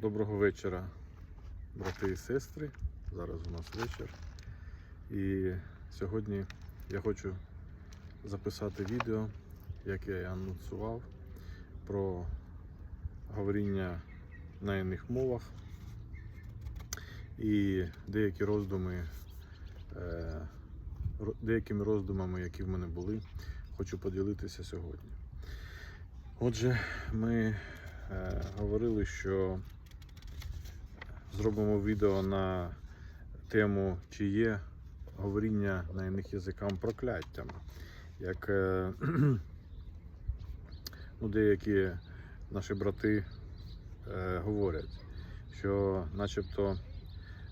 Доброго вечора, брати і сестри. Зараз у нас вечір. І сьогодні я хочу записати відео, яке я анонсував про говоріння на іних мовах і деякі роздуми, е, деякими роздумами, які в мене були, хочу поділитися сьогодні. Отже, ми е, говорили, що зробимо відео на тему, чи є говоріння на іних язикам прокляттям. Як е, ну, деякі наші брати е, говорять, що начебто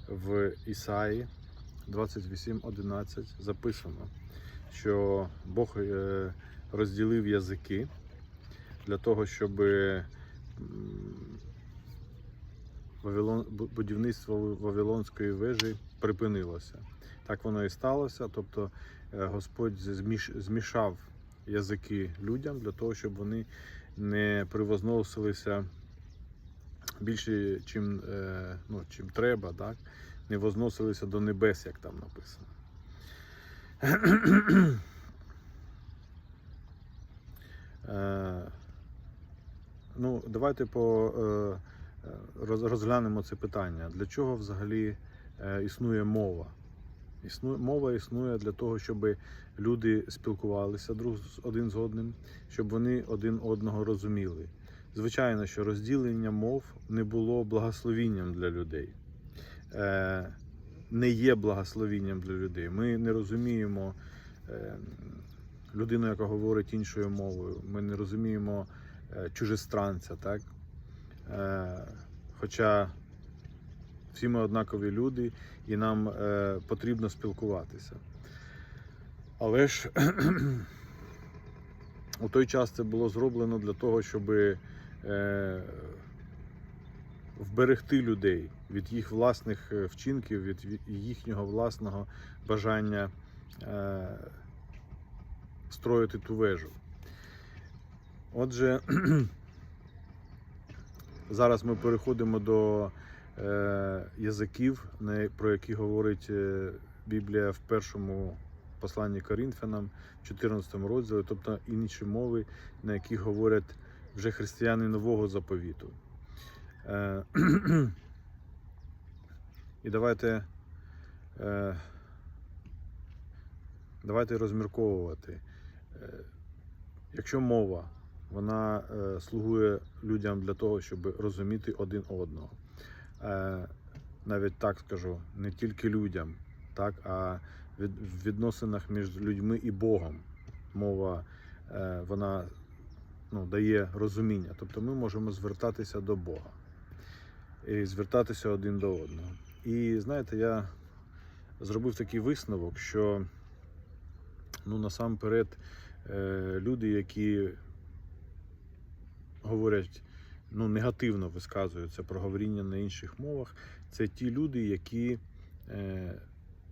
в Ісаї 28.11 записано, що Бог е, розділив язики для того, щоб будівництво Вавилонської вежі припинилося. Так воно і сталося. Тобто е, Господь зміш, змішав язики людям для того, щоб вони не привозносилися більше, чим, е, ну, чим треба, так? не возносилися до небес, як там написано. Е, Ну, давайте по, розглянемо це питання. Для чого взагалі е, існує мова? Існує, мова існує для того, щоб люди спілкувалися друг з один з одним, щоб вони один одного розуміли. Звичайно, що розділення мов не було благословінням для людей. Е, не є благословінням для людей. Ми не розуміємо е, людину, яка говорить іншою мовою. Ми не розуміємо чужестранця, так? Е, хоча всі ми однакові люди і нам е, потрібно спілкуватися. Але ж у той час це було зроблено для того, щоб е, вберегти людей від їх власних вчинків, від їхнього власного бажання строїти ту вежу. Отже, зараз ми переходимо до е, язиків, про які говорить е, Біблія в першому посланні Корінфянам, в 14 розділі, тобто інші мови, на яких говорять вже християни нового заповіту. Е, І давайте, е, давайте розмірковувати. Е, Якщо мова вона е, слугує людям для того, щоб розуміти один одного. Е, навіть так скажу, не тільки людям, так, а в відносинах між людьми і Богом. Мова е, вона ну, дає розуміння. Тобто ми можемо звертатися до Бога і звертатися один до одного. І знаєте, я зробив такий висновок, що ну, насамперед люди, які говорять, ну, негативно висказуються про говоріння на інших мовах, це ті люди, які е,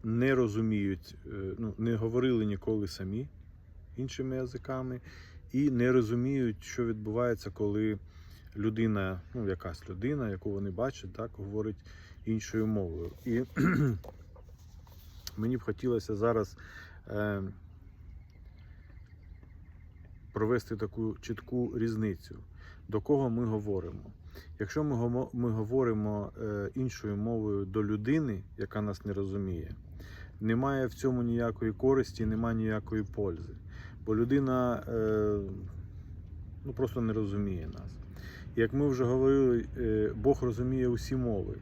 не розуміють, е, ну, не говорили ніколи самі іншими язиками, і не розуміють, що відбувається, коли людина, ну, якась людина, яку вони бачать, так, говорить іншою мовою. І мені б хотілося зараз. Е, провести таку чітку різницю, до кого ми говоримо. Якщо ми, ми говоримо е, іншою мовою до людини, яка нас не розуміє, немає в цьому ніякої користі, немає ніякої пользи. Бо людина е, ну, просто не розуміє нас. Як ми вже говорили, е, Бог розуміє усі мови.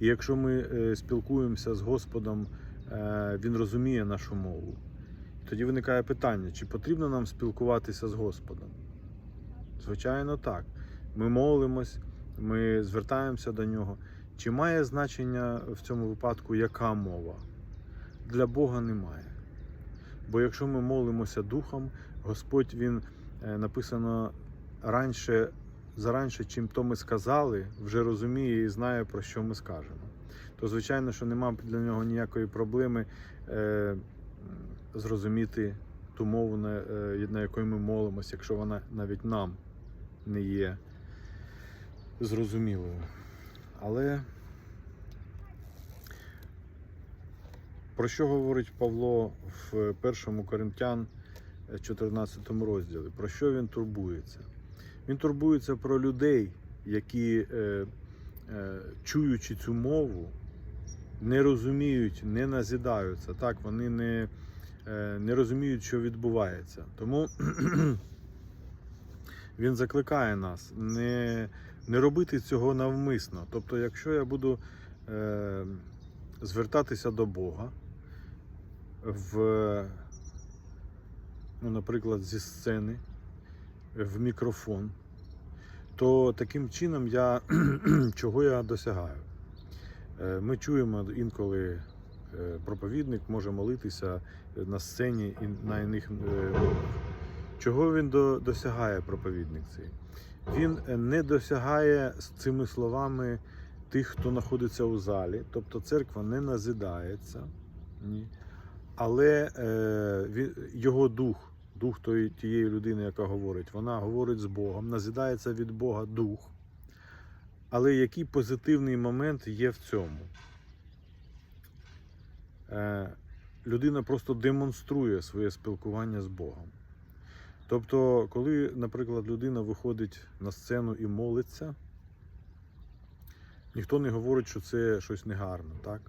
І якщо ми спілкуємося з Господом, Він розуміє нашу мову. Тоді виникає питання, чи потрібно нам спілкуватися з Господом? Звичайно, так. Ми молимось, ми звертаємося до нього. Чи має значення в цьому випадку яка мова? Для Бога немає. Бо якщо ми молимося духом, Господь Він е, написано раніше, заранше, чим то ми сказали, вже розуміє і знає, про що ми скажемо. То, звичайно, що немає для нього ніякої проблеми е, зрозуміти ту мову, на, е, на якої ми молимося, якщо вона навіть нам не є зрозумілою. Але про що говорить Павло в першому Коринтян е, 14 розділі? Про що він турбується? Він турбується про людей, які, е, е, чуючи цю мову, не розуміють, не назідаються. Так, вони не, е, не розуміють, що відбувається. Тому він закликає нас не, не робити цього навмисно. Тобто, якщо я буду е, звертатися до Бога в, ну, наприклад, зі сцени, в мікрофон, то таким чином я чого я досягаю? Е, Ми чуємо інколи е, проповідник може молитися на сцені і на іних е, мовах. Чого він до- досягає проповідник цей? Він е, не досягає з цими словами тих, хто знаходиться у залі, тобто церква не назидається, ні. але е, його дух, дух тої, тієї людини, яка говорить, вона говорить з Богом, назидається від Бога дух. Але який позитивний момент є в цьому? Е, людина просто демонструє своє спілкування з Богом. Тобто, коли, наприклад, людина виходить на сцену і молиться, ніхто не говорить, що це щось негарно, так?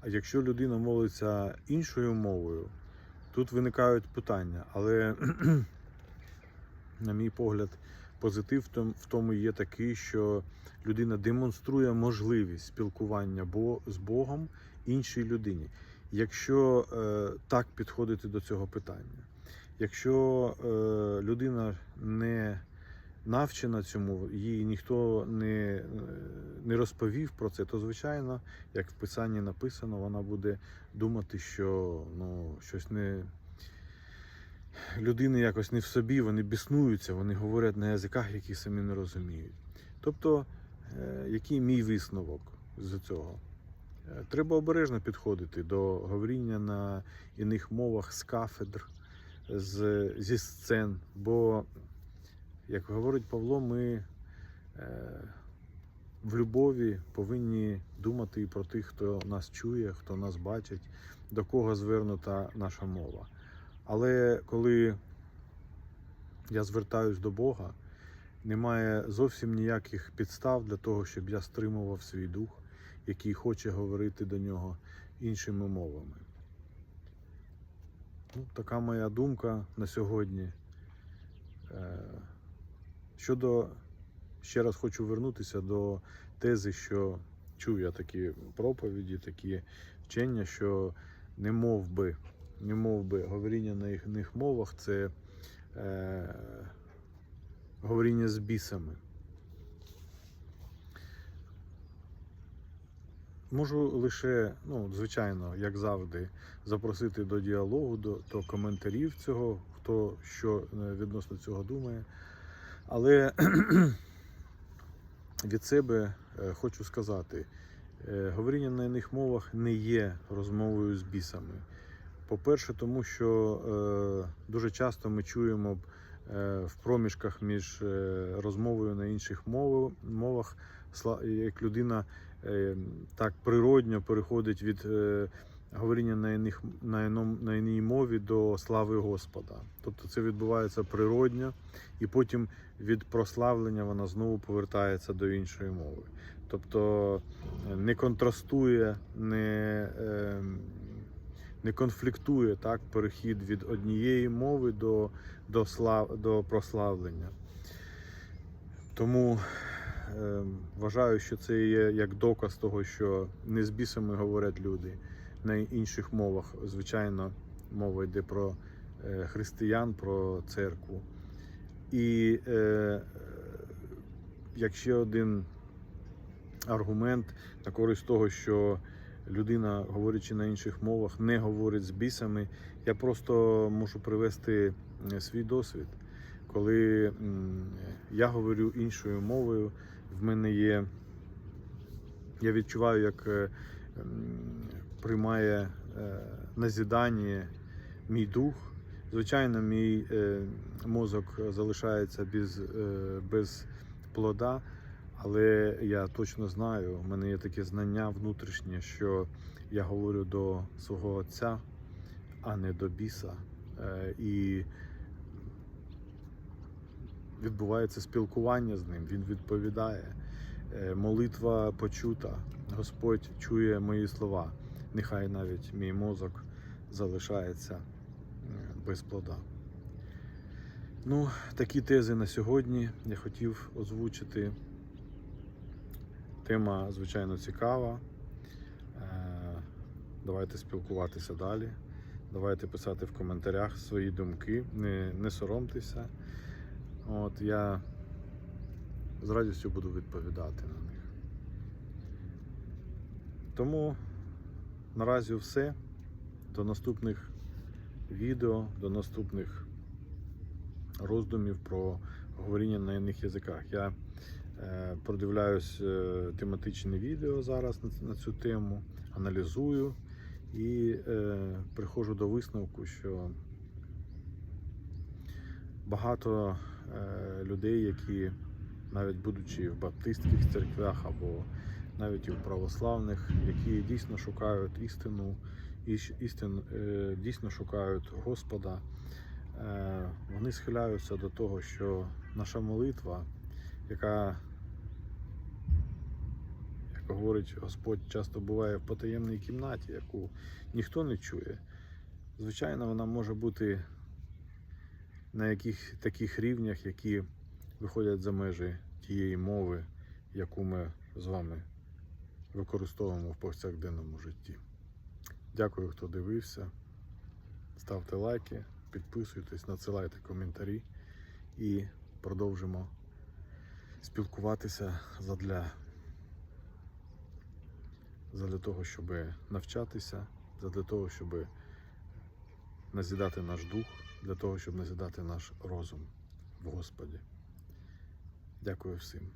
А якщо людина молиться іншою мовою, тут виникають питання. Але, на мій погляд, позитив в тому є такий, що людина демонструє можливість спілкування з Богом іншій людині. Якщо е, так підходити до цього питання, якщо е, людина не навчена цьому, їй ніхто не, не розповів про це, то звичайно, як в писанні написано, вона буде думати, що ну, щось не. Людини якось не в собі, вони біснуються, вони говорять на язиках, які самі не розуміють. Тобто, е, який мій висновок з цього? Е, Треба обережно підходити до говоріння на іних мовах з кафедр, з, зі сцен. Бо, як говорить Павло, ми е, в любові повинні думати і про тих, хто нас чує, хто нас бачить, до кого звернута наша мова. Але коли я звертаюсь до Бога, немає зовсім ніяких підстав для того, щоб я стримував свій дух, який хоче говорити до нього іншими мовами. Ну, така моя думка на сьогодні. Е, Щодо, ще раз хочу вернутися до тези, що чув я такі проповіді, такі вчення, що не мов би, не мов би говоріння на їхніх мовах це е, говоріння з бісами. Можу лише, ну, звичайно, як завжди, запросити до діалогу, до, до коментарів цього, хто що е, відносно цього думає. Але від себе е, хочу сказати, е, говоріння на іних мовах не є розмовою з бісами. По-перше, тому що дуже часто ми чуємо в проміжках між розмовою на інших мов, мовах, як людина так природньо переходить від е, говоріння на, іних, на, іном, на іній мові до слави Господа. Тобто це відбувається природньо, і потім від прославлення вона знову повертається до іншої мови. Тобто е, не контрастує, не, е, не конфліктує так, перехід від однієї мови до, до, слав, до прославлення. Тому вважаю, що це є як доказ того, що не з бісами говорять люди на інших мовах. Звичайно, мова йде про е, християн, про церкву. І е, як ще один аргумент на користь того, що людина, говорячи на інших мовах, не говорить з бісами, я просто можу привести е, свій досвід. Коли я говорю іншою мовою, в мене є. Я відчуваю, як е, приймає е, назідання мій дух. Звичайно, мій е, мозок залишається без, без плода, Але я точно знаю, в мене є таке знання внутрішнє, що я говорю до свого отця, а не до біса. І відбувається спілкування з ним, він відповідає. Е, Молитва почута. Господь чує мої слова. Нехай навіть мій мозок залишається е, без плода. Ну, такі тези на сьогодні я хотів озвучити. Тема, звичайно, цікава. Е, Давайте спілкуватися далі. Давайте писати в коментарях свої думки, не, не соромтеся. От я з радістю буду відповідати на них. Тому наразі все. До наступних відео, до наступних роздумів про говоріння на іних язиках. Я е, продивляюсь е, тематичні відео зараз на, на цю тему, аналізую і е, приходжу до висновку, що багато е, людей, які навіть будучи в баптистських церквях або навіть і в православних, які дійсно шукають істину, істин, е, дійсно шукають Господа, е, вони схиляються до того, що наша молитва, яка, як говорить Господь, часто буває в потаємній кімнаті, яку ніхто не чує. Звичайно, вона може бути на яких таких рівнях, які виходять за межі тієї мови, яку ми з вами використовуємо в повсякденному житті. Дякую, хто дивився. Ставте лайки, підписуйтесь, надсилайте коментарі і продовжимо спілкуватися задля, задля того, щоб навчатися, задля того, щоб назідати наш дух, для того, щоб назідати наш розум в Господі. Дякую всім.